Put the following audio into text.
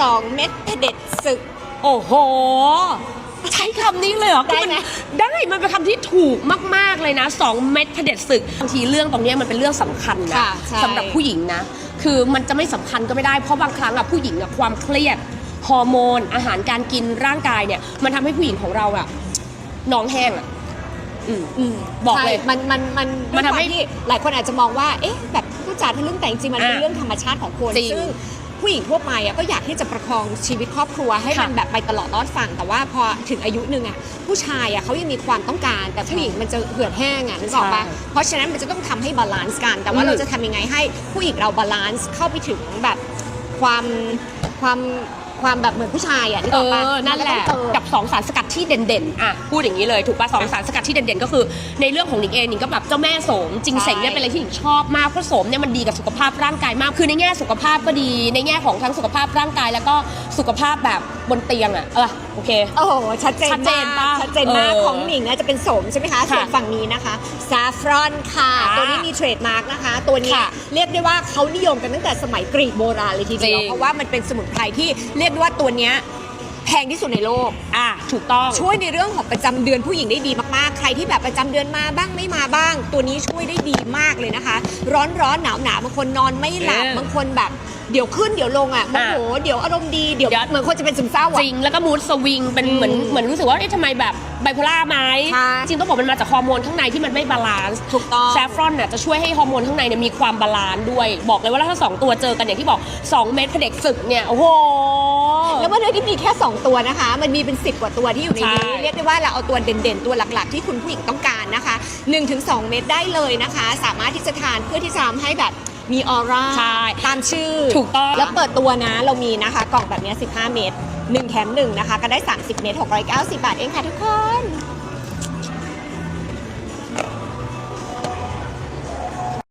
สองเม็ดเด็ดศึก โอ้โห ใช้คำนี้เลยเหรอได้ไหมนได้มันเป็นคำที่ถูกมาก ๆ เลยนะสองเม็ดเผด็จศึกบางทีเรื่องตรงเนี้ยมันเป็นเรื่องสำคัญนะค่ะใช่ สำหรับผู้หญิงนะ คือมันจะไม่สำคัญก็ไม่ได้เพราะบางครั้งอะผู้หญิงอะความเครียดฮอร์โมน อาหารการกินร่างกายเนี่ย มันทำให้ผู้หญิงของเราอะน้องแห้งอะอืม อืมบอกเลยใช่มันมันมันมันทำให้ด้วยควาที่หลายคนอาจจะมองว่า เอ๊ะ แบบผู้จาทะลึ่งแต่จริงๆมันเป็นอะเรื่องธรรมชาติของคน จริงซึ่ง ผู้หญิงทั่วไปอะก็อยากที่จะประคองชีวิตครอบครัวให้ค่ะมันแบบไปตลอดรอดฝั่งแต่ว่าพอถึงอายุหนึ่งอะผู้ชายอะเขายังมีความต้องการ แต่ผู้หญิงมันจะเหือดแห้งอะนึกออกปะใช่เพราะฉะนั้นมันจะต้องทำให้บาลานซ์กัน แต่ว่าอืมเราจะทำยังไงให้ผู้หญิงเราบาลานซ์เข้าไปถึงแบบความความ ความแบบเหมือนผู้ชายอะนึกเอออกปะอ นั่นแหละ มัก็ต้องเติม กับสองสารสกัดที่เด่นๆ อะ พูดอย่างนี้เลย ถูกป่ะสองสารสกัดที่เด่นๆ ก็คือ ในเรื่องของหนิงเองหนิงก็แบบเจ้าแม่โสม จริงใช่เสงเนี่ยเป็นอะไรที่หนิงชอบมาก เพราะโสมเนี่ยมันดีกับสุขภาพร่างกายมาก คือในแง่สุขภาพก็ดี ในแง่ของทั้งสุขภาพร่างกาย แล้วก็สุขภาพแบบบนเตียงอะ เออ โอเค โอ้โห ชัดเจนชัดเจนมากปะชัดเจนมาก เออของหนิงนะจะเป็นโสมใช่ไหมคะค่ะส่วนฝั่งนี้นะคะซาฟรอนค่ะ อ่าตัวนี้มีเทรดมาร์กนะคะ ตัวนี้ค่ะเรียกได้ว่าเขานิยมกันตั้งแต่สมัยกรีกโบราณเลยทีเดียว จริงเพราะว่ามันเป็นสมุนไพรที่เรียกได้ว่าตัวเนี้ยแพงที่สุดในโลก อะถูกต้อง ช่วยในเรื่องของประจำเดือนผู้หญิงได้ดีมากๆ ใครที่แบบประจำเดือนมาบ้างไม่มาบ้าง ตัวนี้ช่วยได้ดีมากเลยนะคะ ร้อนร้อนหนาวหนาวบางคนนอนไม่หลับเออบางคนแบบเดี๋ยวขึ้นเดี๋ยวลงอะโมโหเดี๋ยวอารมณ์ดีเดี๋ยวเดี๋ยว เหมือนคนจะเป็นซึมเศร้าอะจริงแล้วก็มูดสวิงเป็นเหมือนอืมเหมือนรู้สึกว่าเอ๊ะทำไมแบบไบโพล่าไหมใช่ จริงต้องบอกมันมาจากฮอร์โมนข้างในที่มันไม่บาลานซ์ ถูกต้อง แซฟรอนน่ะจะช่วยให้ฮอร์โมนข้างในเนี่ยมีความบาลานซ์ด้วย บอกเลยว่าถ้าสองตัวเจอกันอย่างที่บอก 2 เม็ดเผด็กศึกเนี่ย โอ้โหแล้วมันไม่ได้มีแค่ 2 ตัวนะคะ มันมีเป็น 10 กว่าตัวที่อยู่ในนี้ ใช่ เรียกได้ว่าเราเอาตัวเด่นๆ ตัวหลักๆ ที่คุณผู้หญิงต้องการนะคะ 1-2 เม็ดได้เลยนะคะ สามารถที่จะทานเพื่อที่จะทำให้แบบมีออร่าใช่ตามชื่อถูกต้อง แล้วเปิดตัวนะเรามีนะคะ กล่องแบบเนี้ย15 เม็ด1แถม1นะคะ ก็ได้ 30 เม็ด690 บาทเองค่ะทุกคน